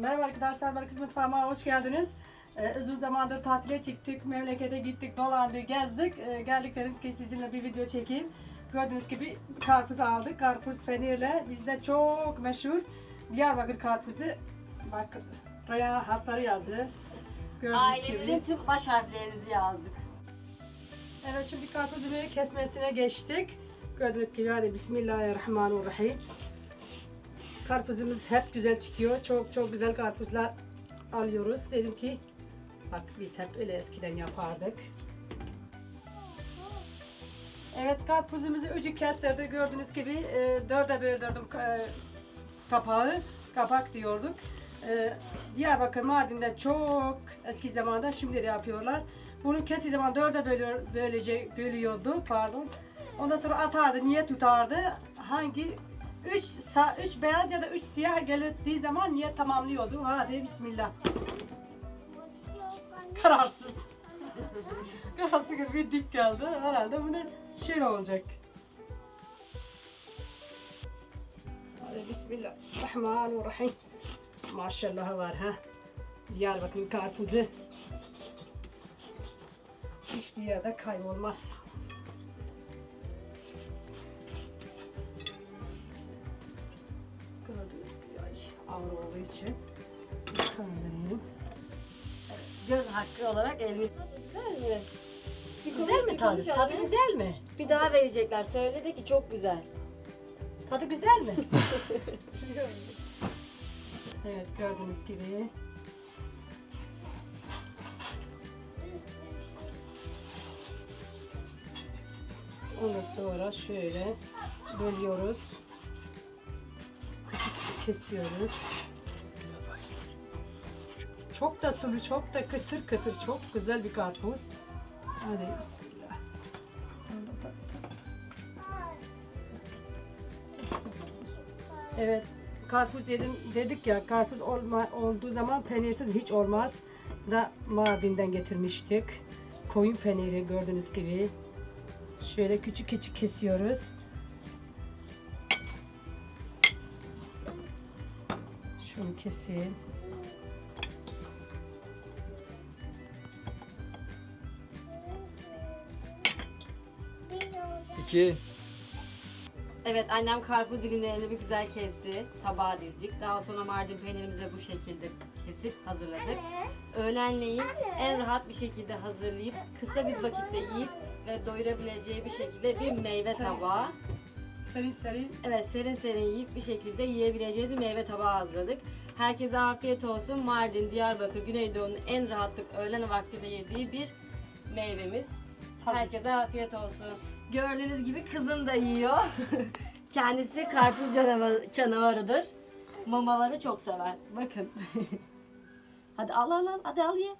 Merhaba arkadaşlar, Barkız Mutfağıma hoş geldiniz. Ee, uzun zamandır tatile çıktık, memlekete gittik, dolandık, gezdik. Ee, geldik dedim ki sizinle bir video çekeyim. Gördüğünüz gibi karpuz aldık, karpuz peynirle. Bizde çok meşhur Diyarbakır karpuzu. Bakın, buraya harfleri yazdı. Gördüğünüz Ailemizin gibi. tüm baş harflerinizi yazdık. Evet, şimdi karpuzu kesmesine geçtik. Gördüğünüz gibi hadi Bismillahirrahmanirrahim. Karpuzumuz hep güzel çıkıyor. Çok çok güzel karpuzlar alıyoruz. Dedim ki bak biz hep öyle eskiden yapardık. Evet karpuzumuzu ucu kestirdi. Gördüğünüz gibi e, dörde böldürdüm e, kapağı. Kapak diyorduk. E, Diyarbakır Mardin'de çok eski zamanda şimdi de yapıyorlar. Bunu kesi zaman dörde bölüyor, böylece bölüyordu pardon. Ondan sonra atardı, niye tutardı? Hangi üç, sa, üç beyaz ya da üç siyah geldiği zaman niye tamamlıyordu? Hadi bismillah. Kararsız. Kararsız gibi bir dik geldi. Herhalde bu ne şöyle olacak. Hadi bismillahirrahmanirrahim. Maşallah var ha. Diyarbakır karpuzu. Hiçbir yerde kaybolmaz. Ağır olduğu için kaldırayım. Göz hakkı olarak elimiz. Güzel mi? Bir Güzel mi tadı? Tadı güzel mi? Bir daha verecekler. Söyledi ki çok güzel. Tadı güzel mi? evet gördüğünüz gibi. Ondan sonra şöyle bölüyoruz. Kesiyoruz. Çok da sulu, çok da kıtır kıtır, çok güzel bir karpuz. Hadi bismillah. Evet, karpuz dedim dedik ya karpuz olma, olduğu zaman peynirsiz hiç olmaz. Da Mardin'den getirmiştik. Koyun peyniri gördüğünüz gibi. Şöyle küçük küçük kesiyoruz. Şunu keseyim. İki. Evet annem karpuz dilimlerini bir güzel kesti. Tabağa dizdik. Daha sonra marcin peynirimizi bu şekilde kesip hazırladık. Öğlenleyin en rahat bir şekilde hazırlayıp kısa bir vakitte yiyip ve doyurabileceği bir şekilde bir meyve tabağı. Serin serin. Evet serin serin yiyip bir şekilde yiyebileceğiniz meyve tabağı hazırladık. Herkese afiyet olsun. Mardin, Diyarbakır, Güneydoğu'nun en rahatlık öğlen vaktinde yediği bir meyvemiz. Hazır. Herkese afiyet olsun. Gördüğünüz gibi kızım da yiyor. Kendisi karpuz canavarı, canavarıdır. Mamaları çok sever. Bakın. hadi al al al. Hadi al ye.